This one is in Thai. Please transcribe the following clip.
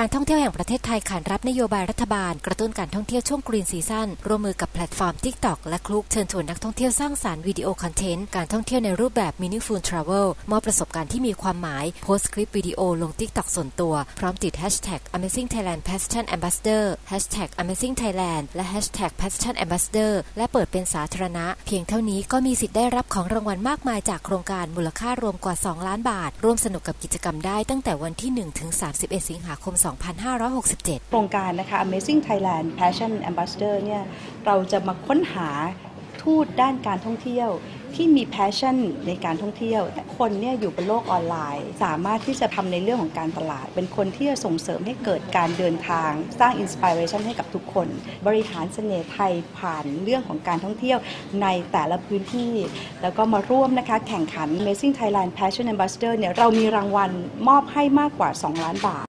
การท่องเที่ยวแห่งประเทศไทยขานรับนโยบายรัฐบาล กระตุ้นการท่องเที่ยวช่วงกรีนซีซั่นร่วมมือกับแพลตฟอร์ม TikTok และคลุกเชิญชวนนักท่องเที่ยวสร้างสารรค์วิดีโอคอนเทนต์การท่องเที่ยวในรูปแบบ Meaningful Travel มอบประสบการณ์ที่มีความหมาย โพสต์คลิปวิดีโอลง TikTok ส่วนตัว พร้อมติด Hashtag Amazing Thailand Passion Ambassador Hashtag Amazing Thailand และ Hashtag Passion Ambassador และเปิดเป็นสาธารณะ เพียงเท่านี้ก็มีสิทธิ์ได้รับของรางวัลมากมายจากโครงการมูลค่ารวมกว่า 2 ล้านบาท ร่วมสนุกกับกิจกรรมได้ตั้งแต่วันที่ 1 ถึง 31 สิงหาคม2567 โครงการนะคะ Amazing Thailand Passion Ambassador เนี่ยเราจะมาค้นหาทูตด้านการท่องเที่ยวที่มี passion ในการท่องเที่ยว คนเนี่ยอยู่บนโลกออนไลน์ สามารถที่จะทำในเรื่องของการตลาด เป็นคนที่จะส่งเสริมให้เกิดการเดินทาง สร้าง inspiration ให้กับทุกคน บริหารเสน่ห์ไทยผ่านเรื่องของการท่องเที่ยวในแต่ละพื้นที่ แล้วก็มาร่วมนะคะแข่งขัน Amazing Thailand Passion Ambassador เนี่ยเรามีรางวัลมอบให้มากกว่า 2 ล้านบาท